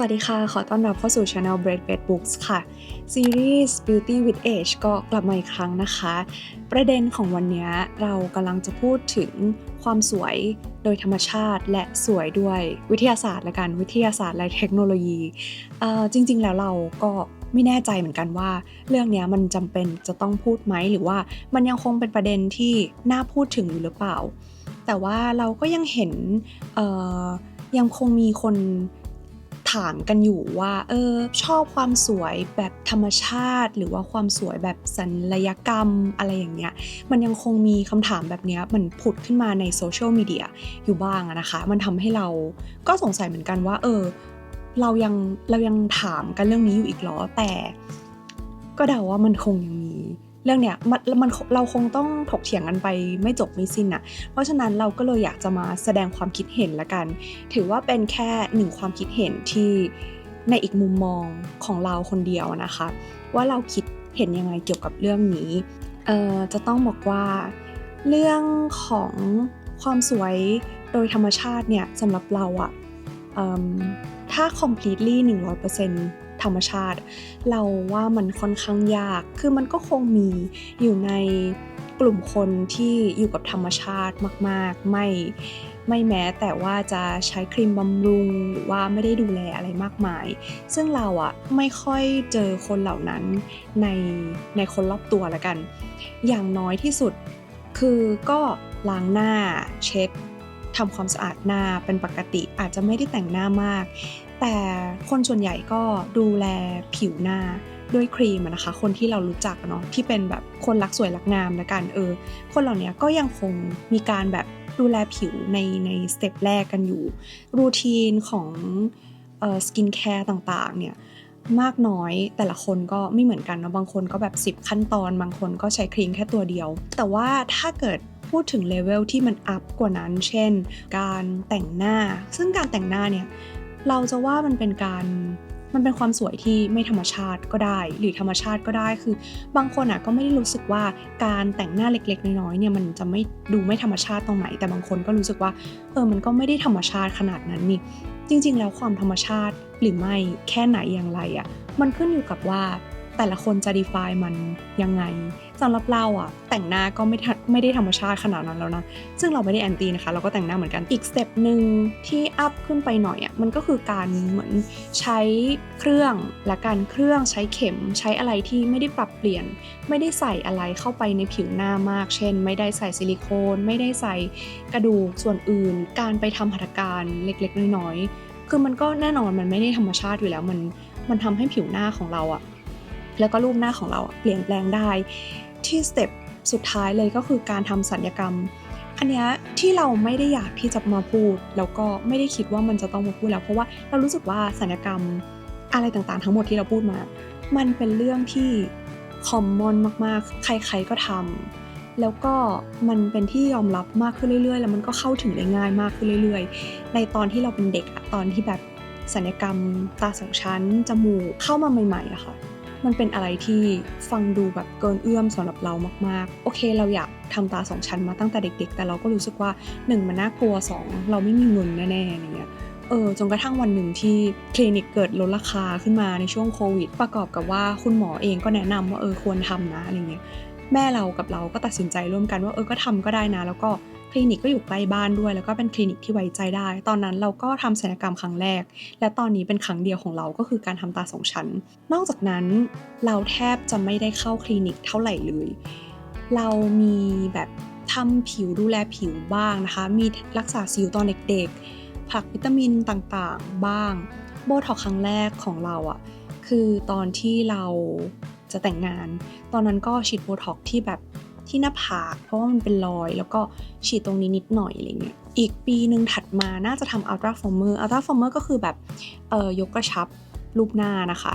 สวัสดีค่ะ ขอต้อนรับเข้าสู่ Channel Bread Bed Books ค่ะ ซีรีส์ Beauty with Age ก็กลับมาอีกครั้งนะคะ ประเด็นของวันนี้เรากำลังจะพูดถึงความสวยโดยธรรมชาติและสวยด้วยวิทยาศาสตร์และกัน วิทยาศาสตร์และเทคโนโลยีจริง ๆ แล้วเราก็ไม่แน่ใจเหมือนกันว่า เรื่องนี้มันจำเป็นจะต้องพูดไหมหรือว่ามันยังคงเป็นประเด็นที่น่าพูดถึงอยู่หรือเปล่า แต่ว่าเราก็ยังเห็นยังคงมีคน ถามกันอยู่ว่า เออ ชอบความสวยแบบธรรมชาติ หรือว่าความสวยแบบศัลยกรรมอะไรอย่างเงี้ย มันยังคงมีคำถามแบบเนี้ยมันผุดขึ้นมาในโซเชียลมีเดียอยู่บ้างนะคะ มันทำให้เราก็สงสัยเหมือนกันว่า เออ เรายังเรายังถามกันเรื่องนี้อยู่อีกเหรอแต่ ก็เดาว่ามันคงยังมี เรื่องเนี้ยมันมันเราคงต้องถกเถียงกันไปไม่จบไม่สิ้นอะเพราะฉะนั้นเราก็เลยอยากจะมาแสดงความคิดเห็นละกัน ถือว่าเป็นแค่หนึ่งความคิดเห็นที่ในอีกมุมมองของเราคนเดียวนะคะ ว่าเราคิดเห็นยังไงเกี่ยวกับเรื่องนี้เอ่อจะต้องบอกว่า เรื่องของความสวยโดยธรรมชาติเนี่ยสำหรับเราอะเอิ่มถ้า completely 100% ธรรมชาติ เราว่ามันค่อนข้างยาก คือมันก็คงมีอยู่ในกลุ่มคนที่อยู่กับธรรมชาติมาก ๆ ไม่ไม่แม้แต่ว่าจะใช้ครีมบำรุงหรือว่าไม่ได้ดูแลอะไรมากมาย ซึ่งเราอะไม่ค่อยเจอคนเหล่านั้นในในคนรอบตัวละกัน อย่างน้อยที่สุด คือก็ล้างหน้าเช็ด ทำความสะอาดหน้าเป็นปกติอาจจะไม่ได้แต่งหน้ามาก แต่คนส่วนใหญ่ก็ดูแลผิวหน้าด้วยครีมนะคะ คนที่เรารู้จักเนาะที่เป็นแบบคนรักสวยรักงามละกันเออ คนเหล่านี้ก็ยังคงมีการแบบดูแลผิวในในสเต็ปแรกกันอยู่ รูทีนของออสกินแคร์ต่างๆเนี่ยมากน้อยแต่ละคนก็ไม่เหมือนกันเนาะบางคนก็แบบ 10 ขั้นตอน บางคนก็ใช้ครีมแค่ตัวเดียว แต่ว่าถ้าเกิด พูดถึงเลเวลที่มันอัพกว่านั้น เช่น การแต่งหน้า ซึ่งการแต่งหน้าเนี่ย เราจะว่ามันเป็นการมันเป็นความสวยที่ไม่ธรรมชาติก็ได้ หรือธรรมชาติก็ได้คือ บางคนอะก็ไม่ได้รู้สึกว่าการแต่งหน้าเล็กๆ น้อยๆเนี่ยมันจะไม่ดูไม่ธรรมชาติตรงไหน แต่บางคนก็รู้สึกว่าเออมันก็ไม่ได้ธรรมชาติขนาดนั้นนี่จริง ๆ แล้วความธรรมชาติหรือไม่แค่ไหนอย่างไรอะมันขึ้นอยู่กับว่าแต่ละคนจะ define มันยังไงสำหรับเราอะแต่งหน้าก็ไม่ทั ไม่ได้ธรรมชาติขนาดนั้นแล้วนะ ซึ่งเราไม่ได้แอนตี้นะคะ เราก็แต่งหน้าเหมือนกัน อีกสเต็ปหนึ่งที่อัพขึ้นไปหน่อยอะมันก็คือการเหมือนใช้เครื่องและการเครื่องใช้เข็มใช้อะไรที่ไม่ได้ปรับเปลี่ยน ไม่ได้ใส่อะไรเข้าไปในผิวหน้ามาก เช่น ไม่ได้ใส่ซิลิโคน ไม่ได้ใส่กระดูกส่วนอื่น การไปทำหัตถการเล็กๆ น้อยๆ คือมันก็แน่นอนมันไม่ได้ธรรมชาติอยู่แล้ว มันมันทำให้ผิวหน้าของเราอะแล้วก็รูปหน้าของเราเปลี่ยนแปลงได้ที่สเต็ป สุดท้ายเลยก็คือการทำสัญญกรรม อันเนี้ยที่เราไม่ได้อยากที่จะมาพูด แล้วก็ไม่ได้คิดว่ามันจะต้องมาพูดแล้ว เพราะว่าเรารู้สึกว่าสัญญกรรมอะไรต่างๆ ทั้งหมดที่เราพูดมา มันเป็นเรื่องที่คอมมอนมากๆ ใครๆก็ทำแล้วก็มันเป็นที่ยอมรับมากขึ้นเรื่อยๆ แล้วมันก็เข้าถึงได้ง่ายมากขึ้นเรื่อยๆ ในตอนที่เราเป็นเด็กอะตอนที่แบบสัญญกรรมตาสองชั้น จมูกเข้ามาใหม่ๆอะค่ะ มันเป็นอะไรที่ฟังดูแบบเกินเอื้อมสำหรับเรามากๆ โอเค เราอยากทำตาสองชั้นมาตั้งแต่เด็ก ๆ แต่เราก็รู้สึกว่า 1 มันน่ากลัว 2 เราไม่มีเงินแน่ๆอย่างเงี้ยเออจนกระทั่งวันหนึ่งที่คลินิกเกิดลดราคาขึ้นมาในช่วงโควิด ประกอบกับว่าคุณหมอเองก็แนะนำว่าเออควรทำนะอะไรเงี้ยแม่เรากับเราก็ตัดสินใจร่วมกันว่าเออก็ทำก็ได้นะ แล้วก็ คลินิกก็อยู่ใกล้บ้านด้วย แล้วก็เป็นคลินิกที่ไว้ใจได้ ตอนนั้นเราก็ทำศัลยกรรมครั้งแรก และตอนนี้เป็นครั้งเดียวของเราก็คือการทำตาสองชั้น นอกจากนั้นเราแทบจะไม่ได้เข้าคลินิกเท่าไหร่เลย เรามีแบบทำผิวดูแลผิวบ้างนะคะ มีรักษาสิวตอนเด็กๆผักวิตามินต่างๆ บ้าง โบท็อกครั้งแรกของเราอะ่ะ คือตอนที่เราจะแต่งงาน ตอนนั้นก็ฉีดโบท็อกที่แบบ ที่หน้าผากเพราะว่ามันเป็นรอย แล้วก็ฉีดตรงนี้นิดหน่อยอะไรเงี้ยอีกปีหนึ่งถัดมาน่าจะทำอัลตราฟอร์เมอร์อัลตราฟอร์เมอร์ก็คือแบบเอ่อยกกระชับรูปหน้านะคะ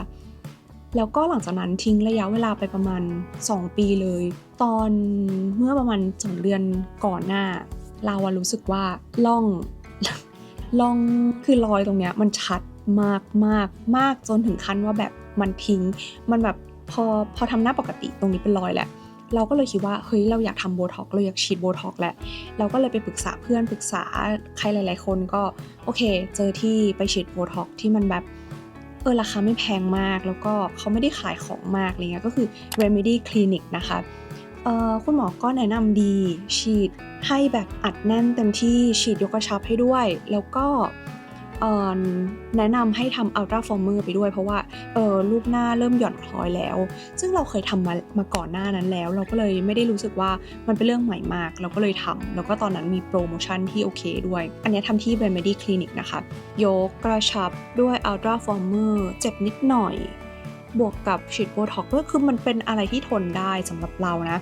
แล้วก็หลังจากนั้นทิ้งระยะเวลาไปประมาณ 2 ปีเลย ตอนเมื่อประมาณสองเดือนก่อนหน้า เราอะรู้สึกว่าล่องล่องคือรอยตรงเนี้ยมันชัดมากมากมากจนถึงขั้นว่าแบบมันทิ้ง มันแบบพอพอทำหน้าปกติตรงนี้เป็นรอยแหละ เราก็เลยคิดว่าเฮ้ยเราอยากทำโบท็อกเราอยากฉีดโบท็อกแหละ เราก็เลยไปปรึกษาเพื่อนปรึกษาใครหลาย ๆ คนก็โอเค เจอที่ไปฉีดโบท็อกที่มันแบบเออราคาไม่แพงมากแล้วก็เขาไม่ได้ขายของมากอะไรเงี้ยก็คือ Remedy Clinic นะคะเอ่อคุณหมอก็แนะนำดีฉีดให้แบบอัดแน่นเต็มที่ฉีดยกกระชับให้ด้วย แล้วก็ เออแนะนำให้ทำอัลตราฟอร์เมอร์ไปด้วยเพราะว่าเออรูปหน้าเริ่มหย่อนคล้อยแล้ว ซึ่งเราเคยทำมามาก่อนหน้านั้นแล้ว เราก็เลยไม่ได้รู้สึกว่ามันเป็นเรื่องใหม่มาก เราก็เลยทำแล้วก็ตอนนั้นมีโปรโมชั่นที่โอเคด้วย อันนี้ทำที่ Remedy Clinic นะคะยกกระชับด้วย Ultra Former เจ็บนิดหน่อย บวกกับฉีดโบท็อกด้วยคือมันเป็นอะไรที่ทนได้สำหรับเรานะ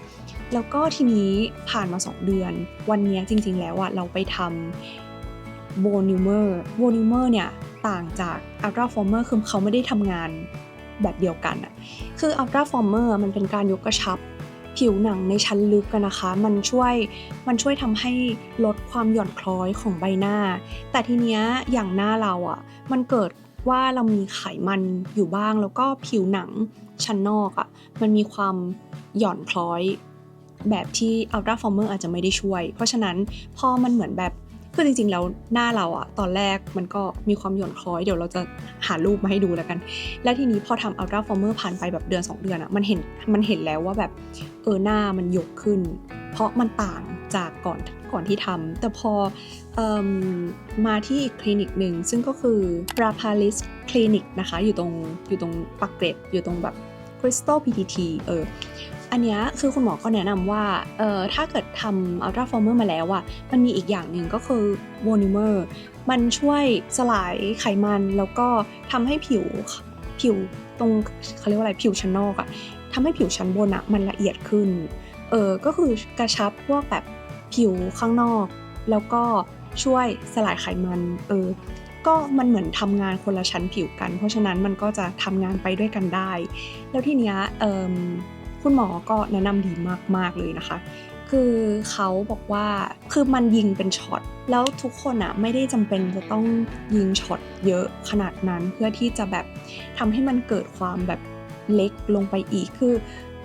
แล้วก็ทีนี้ผ่านมา 2 เดือน วันนี้จริง ๆ แล้วอะเราไปทำ โบนิวเมอร์โบนิวเมอร์เนี่ยต่างจาก Ultra Former คือเขาไม่ได้ทำงานแบบเดียวกันอะคือ Ultra Former มันเป็นการยกกระชับผิวหนังในชั้นลึกกันนะคะ มันช่วยมันช่วยทำให้ลดความหย่อนคล้อยของใบหน้า แต่ทีเนี้ยอย่างหน้าเราอะมันเกิดว่าเรามีไขมันอยู่บ้าง แล้วก็ผิวหนังชั้นนอกอะมันมีความหย่อนคล้อยแบบที่ Ultra Former อาจจะไม่ได้ช่วย เพราะฉะนั้นพอมันเหมือนแบบ คือจริงๆแล้วหน้าเราอะตอนแรกมันก็มีความหย่อนคล้อยเดี๋ยวเราจะหารูปมาให้ดูแล้วกัน แล้วทีนี้พอทำ Ultra Former ผ่านไปแบบเดือน 2 เดือนอะมันเห็นมันเห็นแล้วว่าแบบเออหน้ามันยกขึ้น เพราะมันต่างจากก่อนก่อนที่ทำแต่พออมมาที่อีกคลินิกหนึ่งซึ่งก็คือ Rapalis Clinic นะคะอยู่ตรงอยู่ตรงปักเกร็ดอยู่ตรงแบบ Crystal PTT เออ อันเนี้ยคือคุณหมอก็แนะนำว่าเออถ้าเกิดทำ Ultra Former มอร์มาแล้วอะมันมีอีกอย่างหนึ่งก็คือ v o n i m e r มันช่วยสลายไขมันแล้วก็ทำให้ผิวผิวตรงเขาเรียกว่าอะไรผิวชั้นนอกอะทำให้ผิวชั้นบนอะมันละเอียดขึ้นเออก็คือกระชับพวกแบบผิวข้างนอก แล้วก็ช่วยสลายไขมันเออก็มันเหมือนทำงานคนละชั้นผิวกัน เพราะฉะนั้นมันก็จะทำงานไปด้วยกันได้ แล้วทีเนี้ย คุณหมอก็แนะนำดีมาก ๆ เลยนะคะ คือเขาบอกว่าคือมันยิงเป็นช็อต แล้วทุกคนอะไม่ได้จำเป็นจะต้องยิงช็อตเยอะขนาดนั้นเพื่อที่จะแบบทำให้มันเกิดความแบบเล็กลงไปอีกคือ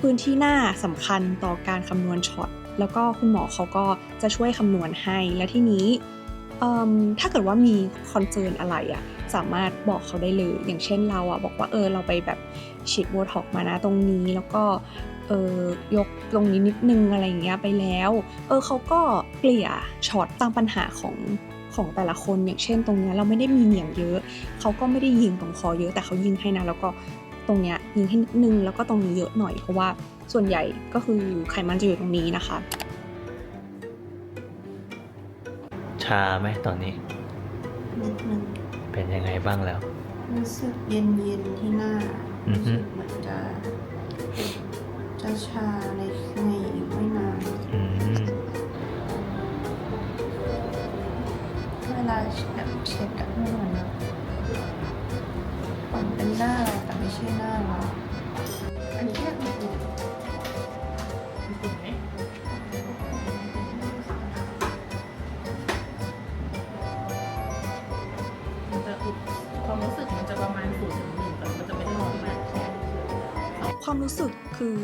พื้นที่หน้าสำคัญต่อการคำนวณช็อตแล้วก็คุณหมอเขาก็จะช่วยคำนวณให้และที่นี้ ถ้าเกิดว่ามีคอนเซิร์นอะไรอะสามารถบอกเขาได้เลย อย่างเช่นเราอะบอกว่าเออเราไปแบบฉีดโบท็อกมานะตรงนี้แล้วก็เออยกตรงนี้นิดนึงอะไรอย่างเงี้ยไปแล้ว เออเขาก็เกลี่ยช็อตตามปัญหาของของแต่ละคนอย่างเช่นตรงเนี้ยเราไม่ได้มีเหนียงเยอะ เขาก็ไม่ได้ยิงตรงคอเยอะ แต่เขายิงให้นะแล้วก็ตรงเนี้ยยิงให้นิดนึงแล้วก็ตรงนี้เยอะหน่อยเพราะว่าส่วนใหญ่ก็คือไขมันจะอยู่ตรงนี้นะคะ ชาไหมตอนนี้ นิดนึงเป็นยังไงบ้างแล้ว รู้สึกเย็นเย็นๆที่หน้าอือรู้ฮึ สึกเหมือนจะจะชาในในอีกไม่นาน อืมเวลาแบบเช็ดกับไม่เหมือนแบบมันเป็นหน้าเราแต่ไม่ใช่หน้าเรา รู้สึกคือ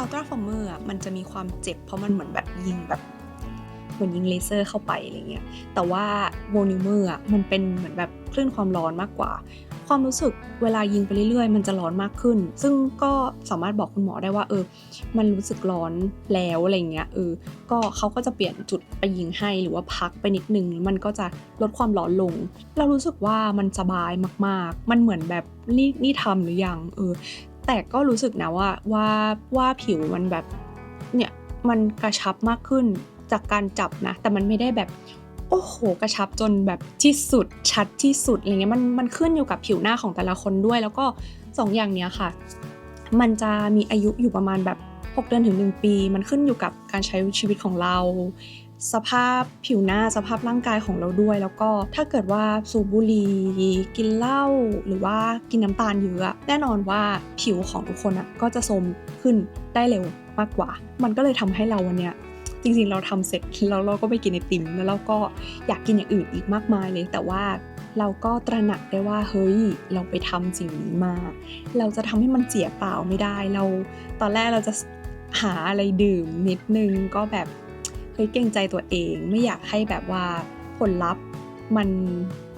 Ultra Former อะมันจะมีความเจ็บเพราะมันเหมือนแบบยิงแบบเหมือนยิงเลเซอร์เข้าไปอะไรเงี้ย แต่ว่า v o n i m e r อะมันเป็นเหมือนแบบคลื่นความร้อนมากกว่า ความรู้สึกเวลายิงไปเรื่อยๆ มันจะร้อนมากขึ้น ซึ่งก็สามารถบอกคุณหมอได้ว่า เออ มันรู้สึกร้อนแล้วอะไรเงี้ยเออ ก็เขาก็จะเปลี่ยนจุดไปยิงให้หรือว่าพักไปนิดนึงมันก็จะลดความร้อนลง เรารู้สึกว่ามันสบายมากๆ มันเหมือนแบบนี่นี่ทำหรือยังเออ แต่ก็รู้สึกนะว่าว่าว่าผิวมันแบบเนี่ยมันกระชับมากขึ้นจากการจับนะ แต่มันไม่ได้แบบโอ้โหกระชับจนแบบที่สุดชัดที่สุดอะไรเงี้ยมันมันขึ้นอยู่กับผิวหน้าของแต่ละคนด้วย แล้วก็สองอย่างเนี้ยค่ะ มันจะมีอายุอยู่ประมาณแบบ6เดือนถึง 1 ปี มันขึ้นอยู่กับการใช้ชีวิตของเรา สภาพผิวหน้าสภาพร่างกายของเราด้วย แล้วก็ถ้าเกิดว่าสูบบุหรี่กินเหล้าหรือว่ากินน้ำตาลเยอะอะแน่นอนว่าผิวของทุกคนอะก็จะโทรมขึ้นได้เร็วมากกว่า มันก็เลยทำให้เราวันเนี้ยจริงๆ เราทำเสร็จแล้วเราก็ไปกินไอติมแล้วเราก็อยากกินอย่างอื่นอีกมากมายเลย แต่ว่าเราก็ตระหนักได้ว่าเฮ้ยเราไปทำสิ่งนี้มา เราจะทำให้มันเสียเปล่าไม่ได้เรา ตอนแรกเราจะหาอะไรดื่มนิดนึงก็แบบ เฮ้ยเกรงใจตัวเอง ไม่อยากให้แบบว่าผลลัพธ์มัน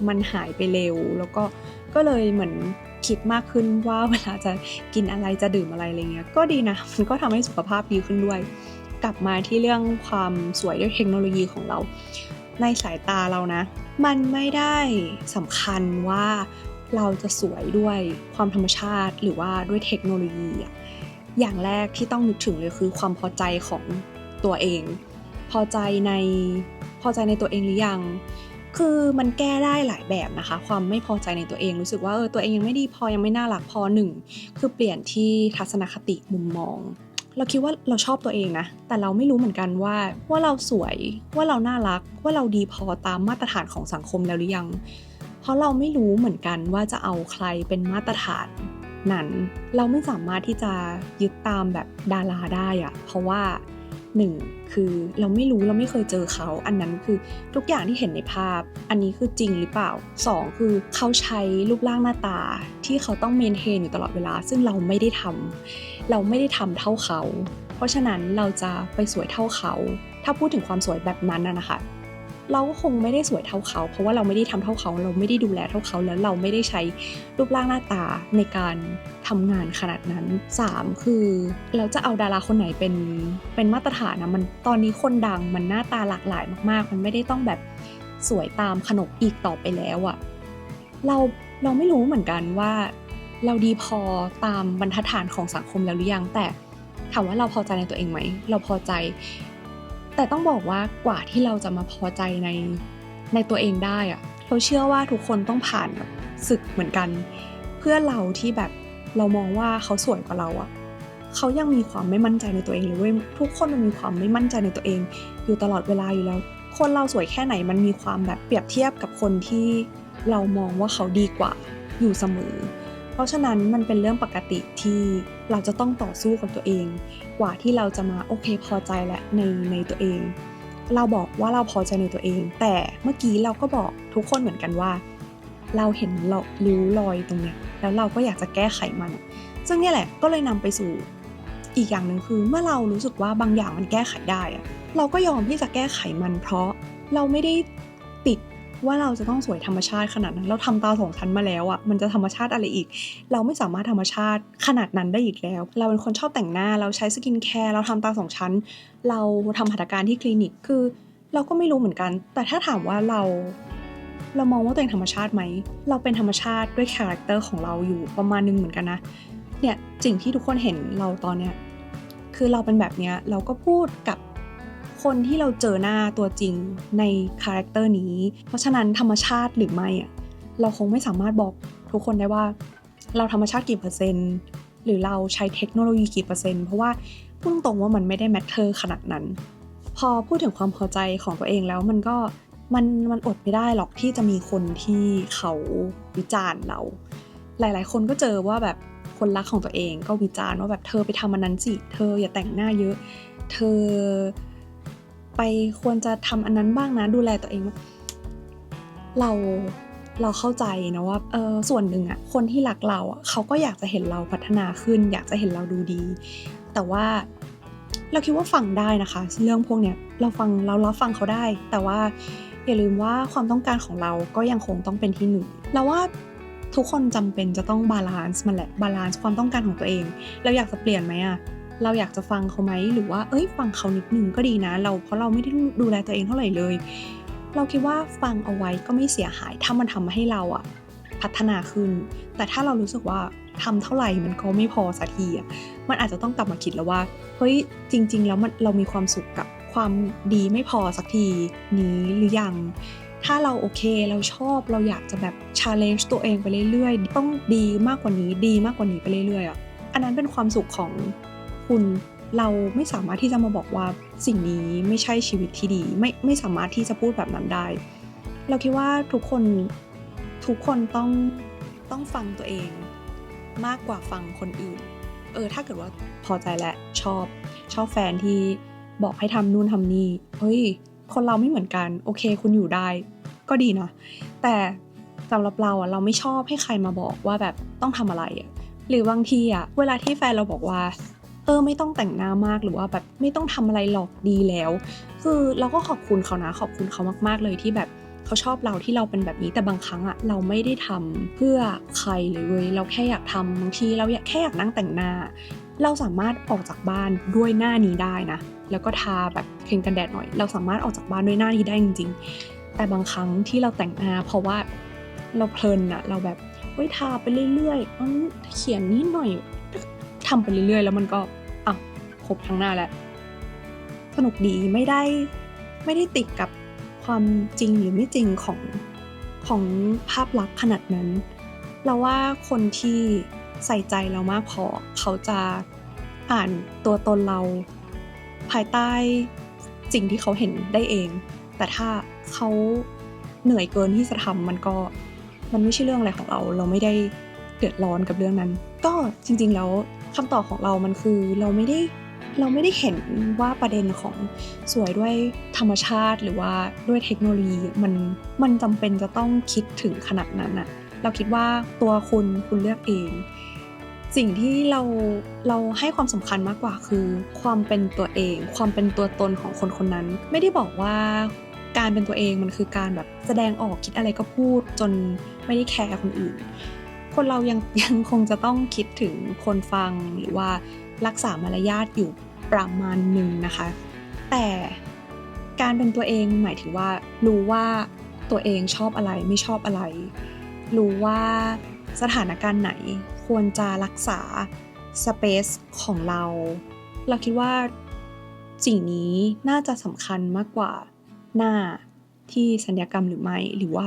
มันหายไปเร็ว แล้วก็ก็เลยเหมือนคิดมากขึ้นว่าเวลาจะกินอะไรจะดื่มอะไรอะไรเงี้ยก็ดีนะมันก็ทำให้สุขภาพดีขึ้นด้วย กลับมาที่เรื่องความสวยด้วยเทคโนโลยีของเรา ในสายตาเรานะ มันไม่ได้สำคัญว่าเราจะสวยด้วยความธรรมชาติหรือว่าด้วยเทคโนโลยีอะอย่างแรกที่ต้องนึกถึงเลยคือความพอใจของตัวเอง พอใจในพอใจในตัวเองหรือยัง คือมันแก้ได้หลายแบบนะคะ ความไม่พอใจในตัวเองรู้สึกว่าเออตัวเองยังไม่ดีพอยังไม่น่ารักพอหนึ่งคือเปลี่ยนที่ทัศนคติมุมมองเราคิดว่าเราชอบตัวเองนะ แต่เราไม่รู้เหมือนกันว่า ว่าเราสวย ว่าเราน่ารัก ว่าเราดีพอตามมาตรฐานของสังคมแล้วหรือยัง เพราะเราไม่รู้เหมือนกันว่าจะเอาใครเป็นมาตรฐานนั้น เราไม่สามารถที่จะยึดตามแบบดาราได้อะเพราะว่า หนึ่งคือเราไม่รู้เราไม่เคยเจอเขา อันนั้นคือทุกอย่างที่เห็นในภาพ อันนี้คือจริงหรือเปล่าสองคือเขาใช้รูปร่างหน้าตาที่เขาต้องเมนเทนอยู่ตลอดเวลา ซึ่งเราไม่ได้ทำเราไม่ได้ทำเท่าเขา เพราะฉะนั้นเราจะไปสวยเท่าเขา ถ้าพูดถึงความสวยแบบนั้นนะนะคะ เราก็คงไม่ได้สวยเท่าเขา เพราะว่าเราไม่ได้ทำเท่าเขา เราไม่ได้ดูแลเท่าเขา แล้วเราไม่ได้ใช้รูปร่างหน้าตาในการทำงานขนาดนั้น 3 คือเราจะเอาดาราคนไหนเป็นเป็นมาตรฐานนะมันตอนนี้คนดังมันหน้าตาหลากหลายมาก ๆ มันไม่ได้ต้องแบบสวยตามขนบอีกต่อไปแล้วอะเราเราไม่รู้เหมือนกันว่า เราดีพอตามบรรทัดฐานของสังคมแล้วหรือยังแต่ถามว่าเราพอใจในตัวเองไหม เราพอใจ แต่ต้องบอกว่ากว่าที่เราจะมาพอใจในในตัวเองได้อะเราเชื่อว่าทุกคนต้องผ่านแบบศึกเหมือนกัน เพื่อเราที่แบบเรามองว่าเขาสวยกว่าเราอะเขายังมีความไม่มั่นใจในตัวเองเลยเว้ยทุกคนมันมีความไม่มั่นใจในตัวเอง อยู่ตลอดเวลาอยู่แล้ว คนเราสวยแค่ไหนมันมีความแบบเปรียบเทียบกับคนที่เรามองว่าเขาดีกว่าอยู่เสมอ ราะฉะนั้นมันเป็นเรื่องปกติที่เราจะต้องต่อสู้กับตัวเอง กว่าที่เราจะมาโอเคพอใจและในในตัวเอง เราบอกว่าเราพอใจในตัวเอง แต่เมื่อกี้เราก็บอกทุกคนเหมือนกันว่า เราเห็นเราริ้วรอยตรงเนี้ยแล้วเราก็อยากจะแก้ไขมัน ซึ่งนี่แหละก็เลยนำไปสู่อีกอย่างหนึ่งคือเมื่อเรารู้สึกว่าบางอย่างมันแก้ไขได้อะเราก็ยอมที่จะแก้ไขมันเพราะเราไม่ได้ติด ว่าเราจะต้องสวยธรรมชาติขนาดนั้น เราทำตาสองชั้นมาแล้วอะมันจะธรรมชาติอะไรอีก เราไม่สามารถธรรมชาติขนาดนั้นได้อีกแล้ว เราเป็นคนชอบแต่งหน้าเราใช้สกินแคร์เราทำตาสองชั้น เราทำหัตถการที่คลินิกคือ เราก็ไม่รู้เหมือนกัน แต่ถ้าถามว่าเรา เรามองว่าตัวเองธรรมชาติไหมเราเป็นธรรมชาติด้วยคาแรคเตอร์ของเราอยู่ประมาณนึงเหมือนกันนะเนี่ยสิ่งที่ทุกคนเห็นเราตอนเนี้ยคือเราเป็นแบบเนี้ยเราก็พูดกับ คนที่เราเจอหน้าตัวจริงในคาแรคเตอร์นี้ เพราะฉะนั้นธรรมชาติหรือไม่อะเราคงไม่สามารถบอกทุกคนได้ว่า เราธรรมชาติกี่เปอร์เซ็นต์หรือเราใช้เทคโนโลยีกี่เปอร์เซ็นต์เพราะว่าพูดตรงว่ามันไม่ได้แมทเทอร์ขนาดนั้น พอพูดถึงความพอใจของตัวเองแล้วมันก็มันมันอดไม่ได้หรอกที่จะมีคนที่เขาวิจารณ์เรา หลาย ๆ คนก็เจอว่าแบบคนรักของตัวเองก็วิจารณ์ว่าแบบเธอไปทำอันนั้นสิ เธออย่าแต่งหน้าเยอะ เธอ ไปควรจะทำอันนั้นบ้างนะ ดูแลตัวเอง เราเราเข้าใจนะว่าเออส่วนหนึ่งอะคนที่รักเราอะเขาก็อยากจะเห็นเราพัฒนาขึ้น อยากจะเห็นเราดูดี แต่ว่าเราคิดว่าฟังได้นะคะ เรื่องพวกเนี้ยเราฟังเรารับฟังเขาได้ แต่ว่าอย่าลืมว่าความต้องการของเราก็ยังคงต้องเป็นที่หนึ่งเราว่าทุกคนจำเป็นจะต้องบาลานซ์มันแหละบาลานซ์ความต้องการของตัวเองเราอยากจะเปลี่ยนไหมอะ เราอยากจะฟังเขาไหมหรือว่าเอ้ยฟังเขานิดนึงก็ดีนะ เราเพราะเราไม่ได้ดูแลตัวเองเท่าไหร่เลย เราคิดว่าฟังเอาไว้ก็ไม่เสียหาย ถ้ามันทำให้เราอะพัฒนาขึ้น แต่ถ้าเรารู้สึกว่าทำเท่าไหร่มันก็ไม่พอสักทีอะมันอาจจะต้องกลับมาคิดแล้วว่าเฮ้ยจริง ๆ แล้วมันเรามีความสุขกับความดีไม่พอสักทีนี้หรือยังถ้าเราโอเคเราชอบเราอยากจะแบบ challenge ตัวเองไปเรื่อยๆ ต้องดีมากกว่านี้ดีมากกว่านี้ไปเรื่อยๆอะอันนั้นเป็นความสุขของ คุณเราไม่สามารถที่จะมาบอกว่าสิ่งนี้ไม่ใช่ชีวิตที่ดี ไม่ไม่สามารถที่จะพูดแบบนั้นได้ เราคิดว่าทุกคนทุกคนต้องต้องฟังตัวเองมากกว่าฟังคนอื่น เออ ถ้าเกิดว่าพอใจและชอบ ชอบแฟนที่บอกให้ทำนู่นทำนี่ เฮ้ย คนเราไม่เหมือนกัน โอเค คุณอยู่ได้ ก็ดีนะ แต่สำหรับเราอะเราไม่ชอบให้ใครมาบอกว่าแบบต้องทำอะไรอะ หรือบางทีอะ เวลาที่แฟนเราบอกว่า ออไม่ต้องแต่งหน้ามากหรือว่าแบบไม่ต้องทำอะไรหรอกดีแล้ว คือเราก็ขอบคุณเขานะขอบคุณเขามากๆเลยที่แบบเขาชอบเราที่เราเป็นแบบนี้แต่บางครั้งอะเราไม่ได้ทำเพื่อใครเลยเว้ยเราแค่อยากทำบางทีเราอยากแค่อยากนั่งแต่งหน้า เราสามารถออกจากบ้านด้วยหน้านี้ได้นะ แล้วก็ทาแบบครีมกันแดดหน่อย เราสามารถออกจากบ้านด้วยหน้านี้ได้จริง ๆ แต่บางครั้งที่เราแต่งหน้าเพราะว่าเราเพลินอะเราแบบเฮ้ยทาไปเรื่อยๆเขียนนิดหน่อย ทำไปเรื่อยๆ แล้วมันก็อะครบทั้งหน้าแล้ว สนุกดีไม่ได้ไม่ได้ติดกับความจริงหรือไม่จริงของของภาพลักษณ์ขนาดนั้น เราว่าคนที่ใส่ใจเรามากพอเขาจะอ่านตัวตนเรา ภายใต้สิ่งที่เขาเห็นได้เอง แต่ถ้าเขาเหนื่อยเกินที่จะทำมันก็มันไม่ใช่เรื่องอะไรของเรา เราไม่ได้เดือดร้อนกับเรื่องนั้น ก็จริงๆแล้ว คำตอบของเรามันคือเราไม่ได้เราไม่ได้เห็นว่าประเด็นของสวยด้วยธรรมชาติ หรือว่าด้วยเทคโนโลยีมันมันจำเป็นจะต้องคิดถึงขนาดนั้นอะเราคิดว่าตัวคุณคุณเลือกเอง สิ่งที่เราเราให้ความสำคัญมากกว่าคือ ความเป็นตัวเอง ความเป็นตัวตนของคนคนนั้น ไม่ได้บอกว่าการเป็นตัวเองมันคือการแบบแสดงออกคิดอะไรก็พูดจนไม่ได้แคร์คนอื่น คนเรายังยังคงจะต้องคิดถึงคนฟังหรือว่ารักษามารยาทอยู่ประมาณหนึ่งนะคะ แต่การเป็นตัวเองหมายถึงว่า รู้ว่าตัวเองชอบอะไรไม่ชอบอะไร รู้ว่าสถานการณ์ไหนควรจะรักษาสเปซของเรา เราคิดว่าสิ่งนี้น่าจะสำคัญมากกว่าหน้าที่สัญญกรรมหรือไม่ หรือว่า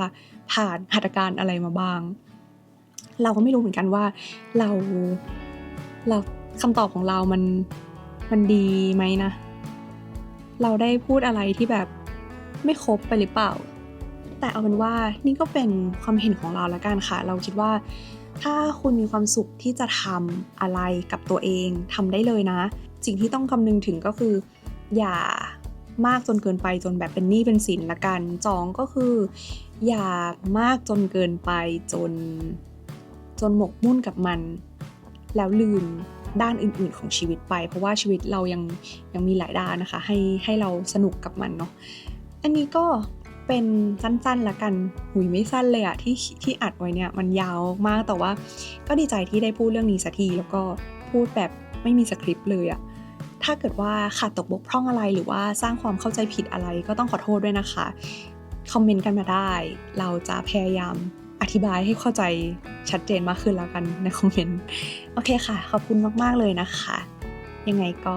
ผ่านหัตถการอะไรมาบ้าง เราก็ไม่รู้เหมือนกันว่าเราเราคำตอบของเรามันมันดีไหมนะ เราได้พูดอะไรที่แบบไม่ครบไปหรือเปล่า แต่เอาเป็นว่านี่ก็เป็นความเห็นของเราแล้วกันค่ะ เราคิดว่า ถ้าคุณมีความสุขที่จะทำอะไรกับตัวเองทำได้เลยนะ สิ่งที่ต้องคำนึงถึงก็คือ อย่ามากจนเกินไปจนแบบเป็นหนี้เป็นสินละกันจองก็คือ อย่ามากจนเกินไปจน จนหมกมุ่นกับมัน แล้วลืมด้านอื่น ๆ ของชีวิตไป เพราะว่าชีวิตเรายังยังมีหลายด้านนะคะ ให้ให้เราสนุกกับมันเนาะอันนี้ก็เป็นสั้นๆละกันหุยไม่สั้นเลยอะที่ที่อัดไว้เนี่ยมันยาวมากแต่ว่า ก็ดีใจที่ได้พูดเรื่องนี้สักทีแล้วก็พูดแบบไม่มีสคริปต์เลยอะถ้าเกิดว่าขาดตกบกพร่องอะไรหรือว่าสร้างความเข้าใจผิดอะไรก็ต้องขอโทษด้วยนะคะ คอมเมนต์กันมาได้ เราจะพยายาม อธิบายให้เข้าใจชัดเจนมากขึ้นแล้วกันในคอมเมนต์ โอเคค่ะ ขอบคุณมาก ๆ เลยนะคะ ยังไงก็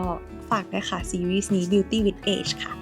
ฝากด้วยค่ะ ซีรีส์นี้ Beauty with Age ค่ะ